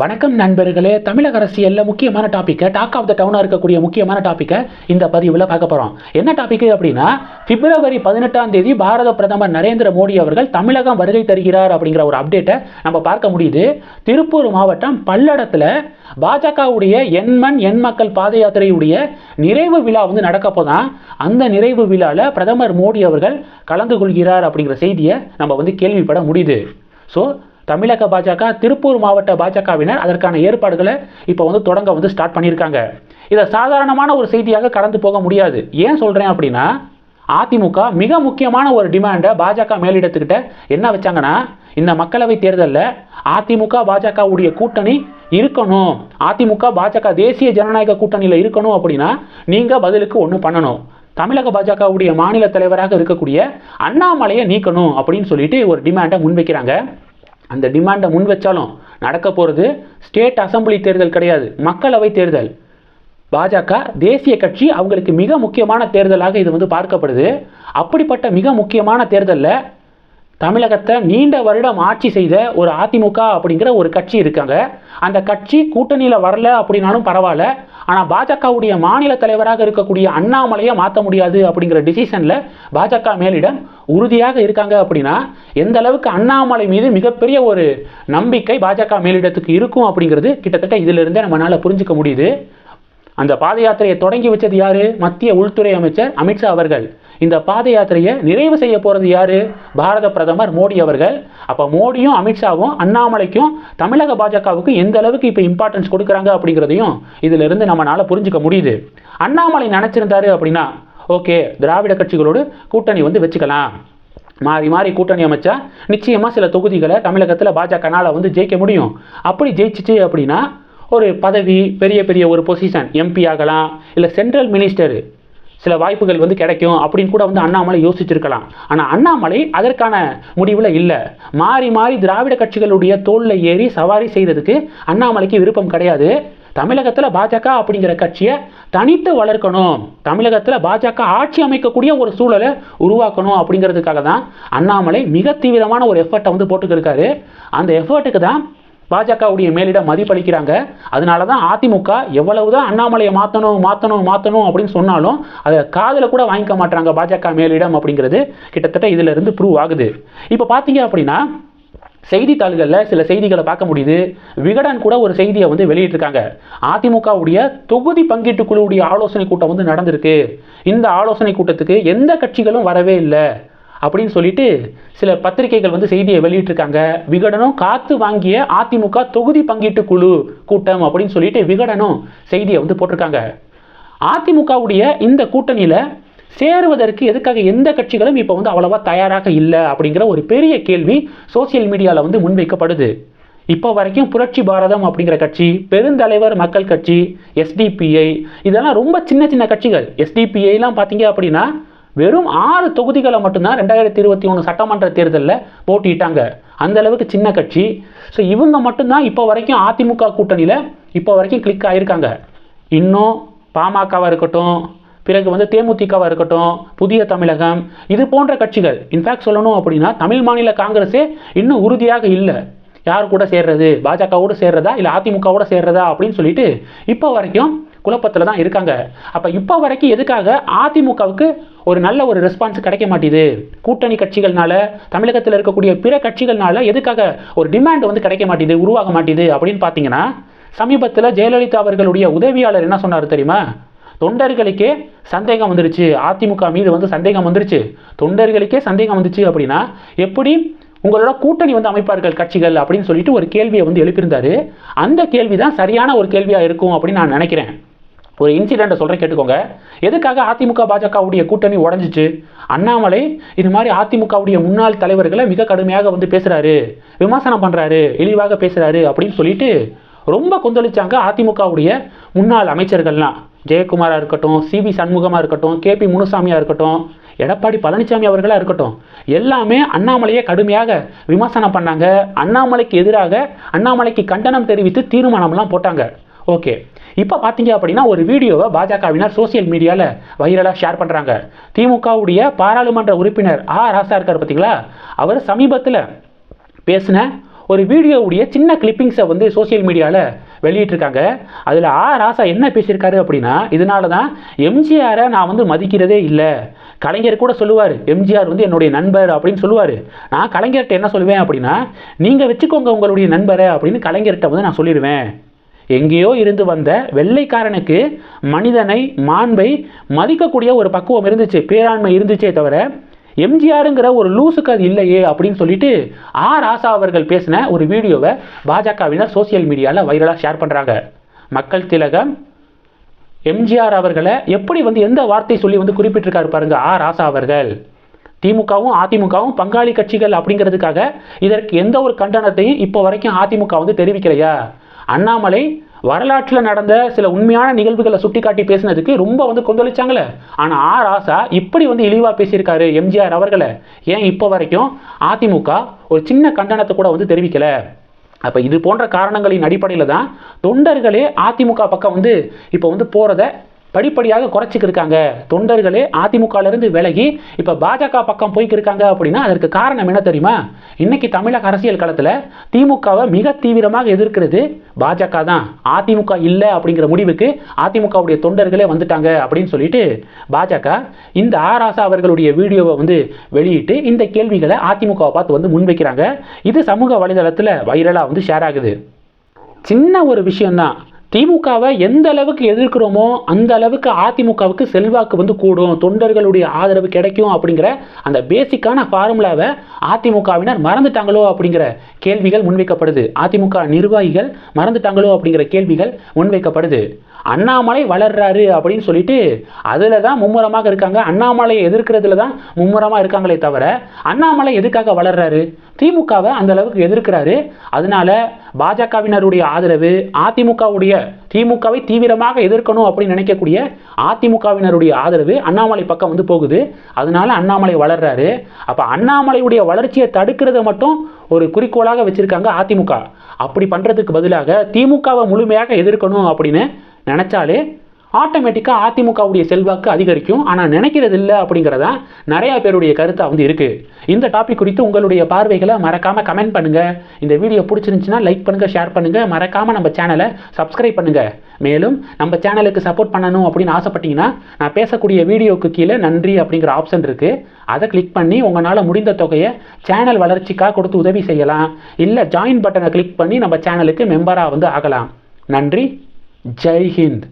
வணக்கம் நண்பர்களே. தமிழக அரசியலில் முக்கியமான டாப்பிக்கை டாக் ஆஃப் த டவுனாக இருக்கக்கூடிய முக்கியமான டாப்பிக்கை இந்த பதிவில் பார்க்க போகிறோம் என்ன டாபிக் அப்படின்னா பிப்ரவரி பதினெட்டாம் தேதி பாரத பிரதமர் நரேந்திர மோடி அவர்கள் தமிழகம் வருகை தருகிறார் அப்படிங்கிற ஒரு அப்டேட்டை நம்ம பார்க்க முடியுது. திருப்பூர் மாவட்டம் பல்லடத்தில் பாஜகவுடைய எண்மண் எண் மக்கள் பாத யாத்திரையுடைய நிறைவு விழா வந்து நடக்க போதான் அந்த நிறைவு விழாவில் பிரதமர் மோடி அவர்கள் கலந்து கொள்கிறார் அப்படிங்கிற செய்தியை நம்ம வந்து கேள்விப்பட முடியுது. ஸோ தமிழக பாஜக திருப்பூர் மாவட்ட பாஜகவினர் அதற்கான ஏற்பாடுகளை இப்போ வந்து தொடங்க வந்து ஸ்டார்ட் பண்ணியிருக்காங்க. இதை சாதாரணமான ஒரு செய்தியாக கடந்து போக முடியாது. ஏன் சொல்கிறேன் அப்படின்னா அதிமுக மிக முக்கியமான ஒரு டிமாண்டை பாஜக மேலிடத்துக்கிட்ட என்ன வச்சாங்கன்னா இந்த மக்களவை தேர்தலில் அதிமுக பாஜகவுடைய கூட்டணி இருக்கணும். அதிமுக பாஜக தேசிய ஜனநாயக கூட்டணியில் இருக்கணும் அப்படின்னா நீங்கள் பதிலுக்கு ஒன்று பண்ணணும். தமிழக பாஜகவுடைய மாநில தலைவராக இருக்கக்கூடிய அண்ணாமலையை நீக்கணும் அப்படின்னு சொல்லிட்டு ஒரு டிமாண்டை முன்வைக்கிறாங்க. அந்த டிமாண்டை முன் வச்சாலும் நடக்க போகிறது ஸ்டேட் அசம்பிளி தேர்தல் கிடையாது மக்களவை தேர்தல். பாஜக தேசிய கட்சி அவங்களுக்கு மிக முக்கியமான தேர்தலாக இது வந்து பார்க்கப்படுது. அப்படிப்பட்ட மிக முக்கியமான தேர்தலில் தமிழகத்தை நீண்ட வருடம் ஆட்சி செய்த ஒரு அதிமுக அப்படிங்கிற ஒரு கட்சி இருக்காங்க. அந்த கட்சி கூட்டணியில் வரல அப்படின்னாலும் பரவாயில்ல. ஆனால் பாஜகவுடைய மாநில தலைவராக இருக்கக்கூடிய அண்ணாமலையை மாற்ற முடியாது அப்படிங்கிற டிசிஷனில் பாஜக மேலிடம் உறுதியாக இருக்காங்க அப்படின்னா எந்த அளவுக்கு அண்ணாமலை மீது மிகப்பெரிய ஒரு நம்பிக்கை பாஜக மேலிடத்துக்கு இருக்கும் அப்படிங்கிறது கிட்டத்தட்ட இதிலிருந்தே நம்மளால் புரிஞ்சுக்க முடியுது. அந்த பாத யாத்திரையை தொடங்கி வச்சது யாரு? மத்திய உள்துறை அமைச்சர் அமித்ஷா அவர்கள். இந்த பாத யாத்திரையை நிறைவு செய்ய போகிறது யார்? பாரத பிரதமர் மோடி அவர்கள். அப்போ மோடியும் அமித்ஷாவும் அண்ணாமலைக்கும் தமிழக பாஜகவுக்கு எந்த அளவுக்கு இப்போ இம்பார்ட்டன்ஸ் கொடுக்குறாங்க அப்படிங்கிறதையும் இதிலிருந்து நம்மளால் புரிஞ்சுக்க முடியுது. அண்ணாமலை நினச்சிருந்தாரு அப்படின்னா ஓகே திராவிட கட்சிகளோடு கூட்டணி வந்து வச்சுக்கலாம். மாறி மாறி கூட்டணி அமைச்சா நிச்சயமாக சில தொகுதிகளை தமிழகத்தில் பாஜகனால் வந்து ஜெயிக்க முடியும். அப்படி ஜெயிச்சிச்சு அப்படின்னா ஒரு பதவி பெரிய பெரிய ஒரு பொசிஷன் எம்பி ஆகலாம் இல்லை சென்ட்ரல் மினிஸ்டர் சில வாய்ப்புகள் வந்து கிடைக்கும் அப்படின்னு கூட வந்து அண்ணாமலை யோசிச்சிருக்கலாம். ஆனால் அண்ணாமலை அதற்கான முடிவில் இல்லை. மாறி மாறி திராவிட கட்சிகளுடைய தோளில் ஏறி சவாரி செய்கிறதுக்கு அண்ணாமலைக்கு விருப்பம் கிடையாது. தமிழகத்தில் பாஜக அப்படிங்கிற கட்சியை தனித்து வளர்க்கணும். தமிழகத்தில் பாஜக ஆட்சி அமைக்கக்கூடிய ஒரு சூழலை உருவாக்கணும் அப்படிங்கிறதுக்காக தான் அண்ணாமலை மிக தீவிரமான ஒரு எஃபர்ட்டை வந்து போட்டுக்கிருக்காரு. அந்த எஃபர்ட்டுக்கு தான் பாஜகவுடைய மேலிடம் மதிப்பளிக்கிறாங்க. அதனால தான் அதிமுக எவ்வளவு தான் அண்ணாமலையை மாற்றணும் மாற்றணும் மாற்றணும் அப்படின்னு சொன்னாலும் அதை காதில் கூட வாங்கிக்க மாட்டாங்க பாஜக மேலிடம் அப்படிங்கிறது கிட்டத்தட்ட இதில் இருந்து ப்ரூவ் ஆகுது. இப்போ பார்த்தீங்க அப்படின்னா செய்தித்தாள்களில் சில செய்திகளை பார்க்க முடியுது. விகடன் கூட ஒரு செய்தியை வந்து வெளியிட்டிருக்காங்க. அதிமுகவுடைய தொகுதி பங்கீட்டு குழுவுடைய ஆலோசனை கூட்டம் வந்து நடந்திருக்கு. இந்த ஆலோசனை கூட்டத்துக்கு எந்த கட்சிகளும் வரவே இல்லை. அப்படின்னு சொல்லிட்டு சில பத்திரிகைகள் வந்து செய்தியை வெளியிட்டிருக்காங்க. விகடனும் காத்து வாங்கிய அதிமுக தொகுதி பங்கீட்டு குழு கூட்டம் அப்படின்னு சொல்லிட்டு விகடனும் செய்தியை வந்து போட்டிருக்காங்க. அதிமுகவுடைய இந்த கூட்டணியில் சேருவதற்கு எதுக்காக எந்த கட்சிகளும் இப்போ வந்து அவ்வளவா தயாராக இல்லை அப்படிங்கிற ஒரு பெரிய கேள்வி சோசியல் மீடியாவில் வந்து முன்வைக்கப்படுது. இப்போ வரைக்கும் புரட்சி பாரதம் அப்படிங்கிற கட்சி பெருந்தலைவர் மக்கள் கட்சி எஸ்டிபிஐ இதெல்லாம் ரொம்ப சின்ன சின்ன கட்சிகள். எஸ்டிபிஐலாம் பார்த்தீங்க அப்படின்னா வெறும் ஆறு தொகுதிகளை மட்டும்தான் ரெண்டாயிரத்தி இருபத்தி ஒன்று சட்டமன்ற தேர்தலில் போட்டிட்டாங்க அந்த அளவுக்கு சின்ன கட்சி. ஸோ இவங்க மட்டும்தான் இப்போ வரைக்கும் அதிமுக கூட்டணியில் இப்போ வரைக்கும் கிளிக் ஆகியிருக்காங்க இன்னும் பாமகவாக இருக்கட்டும் பிறகு வந்து தேமுதிகவாக இருக்கட்டும் புதிய தமிழகம் இது போன்ற கட்சிகள். இன்ஃபேக்ட் சொல்லணும் அப்படின்னா தமிழ் மாநில காங்கிரஸே இன்னும் உறுதியாக இல்லை. யார் கூட சேர்றது? பாஜகவோடு சேர்றதா? இல்லை அதிமுகவோட சேர்றதா? அப்படின்னு சொல்லிட்டு இப்போ வரைக்கும் குழப்பத்தில் தான் இருக்காங்க. அப்போ இப்போ வரைக்கும் எதுக்காக அதிமுகவுக்கு ஒரு நல்ல ஒரு ரெஸ்பான்ஸ் கிடைக்க மாட்டேது. கூட்டணி கட்சிகள்னால தமிழகத்தில் இருக்கக்கூடிய பிற கட்சிகள்னால எதுக்காக ஒரு டிமாண்ட் வந்து கிடைக்க மாட்டேது உருவாக மாட்டேது அப்படின்னு பார்த்தீங்கன்னா சமீபத்தில் ஜெயலலிதா அவர்களுடைய உதவியாளர் என்ன சொன்னார் தெரியுமா? தொண்டர்களுக்கே சந்தேகம் வந்துருச்சு. அதிமுக மீது வந்து சந்தேகம் வந்துருச்சு. தொண்டர்களுக்கே சந்தேகம் வந்துச்சு அப்படின்னா எப்படி உங்களோட கூட்டணி வந்து அமைப்பார்கள் கட்சிகள் அப்படின்னு சொல்லிட்டு ஒரு கேள்வியை வந்து எழுப்பியிருந்தாரு. அந்த கேள்வி தான் சரியான ஒரு கேள்வியாக இருக்கும் அப்படின்னு நான் நினைக்கிறேன். ஒரு இன்சிடெண்ட்டை சொல்கிறேன் கேட்டுக்கோங்க. எதுக்காக அதிமுக பாஜகவுடைய கூட்டணி உடஞ்சிச்சு? அண்ணாமலை இது மாதிரி அதிமுகவுடைய முன்னாள் தலைவர்களை மிக கடுமையாக வந்து பேசுகிறாரு விமர்சனம் பண்ணுறாரு இழிவாக பேசுகிறாரு அப்படின்னு சொல்லிட்டு ரொம்ப கொந்தளிச்சாங்க அதிமுகவுடைய முன்னாள் அமைச்சர்கள்லாம். ஜெயக்குமாராக இருக்கட்டும் சிவி சண்முகமாக இருக்கட்டும் கேபி முனுசாமியாக இருக்கட்டும் எடப்பாடி பழனிசாமி அவர்களாக இருக்கட்டும் எல்லாமே அண்ணாமலையை கடுமையாக விமர்சனம் பண்ணாங்க. அண்ணாமலைக்கு எதிராக அண்ணாமலைக்கு கண்டனம் தெரிவித்து தீர்மானம்லாம் போட்டாங்க. ஓகே. இப்போ பார்த்தீங்க அப்படின்னா ஒரு வீடியோவை பாஜகவினர் சோசியல் மீடியாவில் வைரலாக ஷேர் பண்ணுறாங்க திமுகவுடைய பாராளுமன்ற உறுப்பினர் ஆ. ராசா இருக்கார் பார்த்தீங்களா அவர் சமீபத்தில் பேசின ஒரு வீடியோவுடைய சின்ன கிளிப்பிங்ஸை வந்து சோஷியல் மீடியாவில் வெளியிட்டிருக்காங்க. அதில் ஆ. ராசா என்ன பேசியிருக்காரு அப்படின்னா இதனால தான் எம்ஜிஆரை நான் வந்து மதிக்கிறதே இல்லை. கலைஞர் கூட சொல்லுவார் எம்ஜிஆர் வந்து என்னுடைய நண்பர் அப்படின்னு சொல்லுவார். நான் கலைஞர்கிட்ட என்ன சொல்லுவேன் அப்படின்னா நீங்கள் வச்சுக்கோங்க உங்களுடைய நண்பரை அப்படின்னு கலைஞர்கிட்ட வந்து நான் சொல்லிடுவேன். எங்கேயோ இருந்து வந்த வெள்ளைக்காரனுக்கு மனிதனை மாண்பை மதிக்கக்கூடிய ஒரு பக்குவம் இருந்துச்சு. பேராண்மை இருந்துச்சே தவிர எம்ஜிஆருங்கிற ஒரு லூசுக்கு அது இல்லையே அப்படின்னு சொல்லிட்டு ஆர் ஆசா அவர்கள் பேசின ஒரு வீடியோவை பாஜகவினர் சோசியல் மீடியாவில் வைரலாக ஷேர் பண்ணுறாங்க மக்கள் திலகம் எம்ஜிஆர் அவர்களை எப்படி வந்து எந்த வார்த்தை சொல்லி வந்து குறிப்பிட்டிருக்காரு பாருங்க ஆர் ராசா அவர்கள். திமுகவும் அதிமுகவும் பங்காளி கட்சிகள் அப்படிங்கிறதுக்காக இதற்கு எந்த ஒரு கண்டனத்தையும் இப்போ வரைக்கும் அதிமுக வந்து தெரிவிக்கலையா? அண்ணாமலை வரலாற்றில் நடந்த சில உண்மையான நிகழ்வுகளை சுட்டிக்காட்டி பேசினதுக்கு ரொம்ப வந்து கொந்தளிச்சாங்களே. ஆனால் ஆ ராசா இப்படி வந்து இழிவாக பேசியிருக்காரு எம்ஜிஆர் அவர்களை. ஏன் இப்போ வரைக்கும் அதிமுக ஒரு சின்ன கண்டனத்தை கூட வந்து தெரிவிக்கலை? அப்போ இது போன்ற காரணங்களின் அடிப்படையில் தான் தொண்டர்களே அதிமுக பக்கம் வந்து இப்போ வந்து போகிறத படிப்படியாக குறைச்சிக்கிருக்காங்க. தொண்டர்களே அதிமுகலேருந்து விலகி இப்போ பாஜக பக்கம் போய்க்கிருக்காங்க அப்படின்னா அதற்கு காரணம் என்ன தெரியுமா? இன்னைக்கு தமிழக அரசியல் களத்தில் திமுகவை மிக தீவிரமாக எதிர்க்கிறது பாஜக தான். அதிமுக இல்லை அப்படிங்கிற முடிவுக்கு அதிமுகவுடைய தொண்டர்களே வந்துட்டாங்க அப்படின்னு சொல்லிட்டு பாஜக இந்த ஆராசா அவர்களுடைய வீடியோவை வந்து வெளியிட்டு இந்த கேள்விகளை அதிமுகவை பார்த்து வந்து முன்வைக்கிறாங்க. இது சமூக வலைதளத்தில் வைரலாக வந்து ஷேர் ஆகுது. சின்ன ஒரு விஷயம்தான். திமுகவை எந்த அளவுக்கு எதிர்க்கிறோமோ அந்த அளவுக்கு அதிமுகவுக்கு செல்வாக்கு வந்து கூடும் தொண்டர்களுடைய ஆதரவு கிடைக்கும் அப்படிங்கிற அந்த பேசிக்கான ஃபார்முலாவை அதிமுகவினர் மறந்துட்டாங்களோ அப்படிங்கிற கேள்விகள் முன்வைக்கப்படுது. அதிமுக நிர்வாகிகள் மறந்துட்டாங்களோ அப்படிங்கிற கேள்விகள் முன்வைக்கப்படுது. அண்ணாமலை வளர்றாரு அப்படின்னு சொல்லிட்டு அதில் தான் மும்முரமாக இருக்காங்க. அண்ணாமலையை எதிர்க்கிறதுல தான் மும்முரமாக இருக்காங்களே தவிர அண்ணாமலை எதுக்காக வளர்றாரு? திமுகவை அந்த அளவுக்கு எதிர்க்கிறாரு. அதனால பாஜகவினருடைய ஆதரவு அதிமுகவுடைய திமுகவை தீவிரமாக எதிர்க்கணும் அப்படின்னு நினைக்கக்கூடிய அதிமுகவினருடைய ஆதரவு அண்ணாமலை பக்கம் வந்து போகுது. அதனால அண்ணாமலை வளர்றாரு. அப்போ அண்ணாமலையுடைய வளர்ச்சியை தடுக்கிறத மட்டும் ஒரு குறிக்கோளாக வச்சிருக்காங்க அதிமுக. அப்படி பண்ணுறதுக்கு பதிலாக திமுகவை முழுமையாக எதிர்க்கணும் அப்படின்னு நினச்சாலே ஆட்டோமேட்டிக்காக அதிமுகவுடைய செல்வாக்கு அதிகரிக்கும். ஆனால் நினைக்கிறது இல்லை அப்படிங்கிறதா நிறையா பேருடைய கருத்தாக வந்து இருக்குது இந்த டாபிக் குறித்து உங்களுடைய பார்வைகளை மறக்காமல் கமெண்ட் பண்ணுங்கள் இந்த வீடியோ பிடிச்சிருந்துச்சின்னா லைக் பண்ணுங்கள் ஷேர் பண்ணுங்கள் மறக்காமல் நம்ம சேனலை சப்ஸ்கிரைப் பண்ணுங்கள் மேலும் நம்ம சேனலுக்கு சப்போர்ட் பண்ணணும் அப்படின்னு ஆசைப்பட்டீங்கன்னா நான் பேசக்கூடிய வீடியோவுக்கு கீழே நன்றி அப்படிங்கிற ஆப்ஷன் இருக்குது அதை கிளிக் பண்ணி உங்களால் முடிந்த தொகையை சேனல் வளர்ச்சிக்காக கொடுத்து உதவி செய்யலாம். இல்லை ஜாயின் பட்டனை கிளிக் பண்ணி நம்ம சேனலுக்கு மெம்பராக வந்து ஆகலாம். நன்றி. Jai Hind.